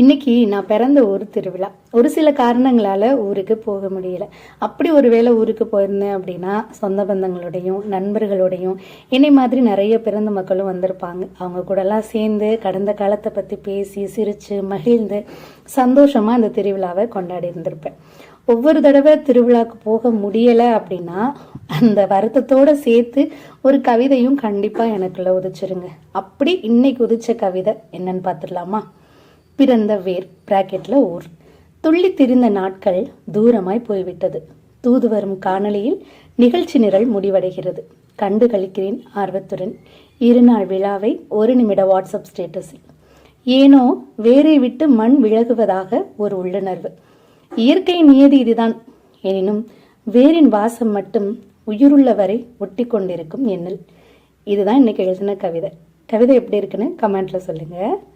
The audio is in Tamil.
இன்னைக்கு நான் பிறந்த ஊர் திருவிழா. ஒரு சில காரணங்களால் ஊருக்கு போக முடியல. அப்படி ஒரு வேளை ஊருக்கு போயிருந்தேன் அப்படின்னா சொந்த பந்தங்களோடையும் நண்பர்களோடையும் என்னை மாதிரி நிறைய பிறந்த மக்களும் வந்திருப்பாங்க. அவங்க கூடலாம் சேர்ந்து கடந்த காலத்தை பற்றி பேசி சிரித்து மகிழ்ந்து சந்தோஷமாக அந்த திருவிழாவை கொண்டாடி இருந்திருப்பேன். ஒவ்வொரு தடவை திருவிழாவுக்கு போக முடியலை அப்படின்னா அந்த வருத்தத்தோடு சேர்த்து ஒரு கவிதையும் கண்டிப்பாக எனக்குள்ளே உதிச்சிருங்க. அப்படி இன்னைக்கு உதிச்ச கவிதை என்னன்னு பார்த்துடலாமா பிறந்த வேர் பிராக்கெட்டில் ஊர் துள்ளி திரிந்த நாட்கள் தூரமாய் போய்விட்டது. தூது வரும் காணொலியில் நிகழ்ச்சி நிரல் முடிவடைகிறது. கண்டு கழிக்கிறேன் ஆர்வத்துடன். இருநாள் விழாவை ஒரு நிமிட வாட்ஸ்அப் ஸ்டேட்டஸில். ஏனோ வேரை விட்டு மண் விலகுவதாக ஒரு உள்ளுணர்வு. இயற்கை நியதி இதுதான். எனினும் வேரின் வாசம் மட்டும் உயிருள்ள வரை ஒட்டி கொண்டிருக்கும் எண்ணல். இதுதான் இன்னைக்கு எழுதின கவிதை. கவிதை எப்படி இருக்குன்னு கமெண்ட்ல சொல்லுங்கள்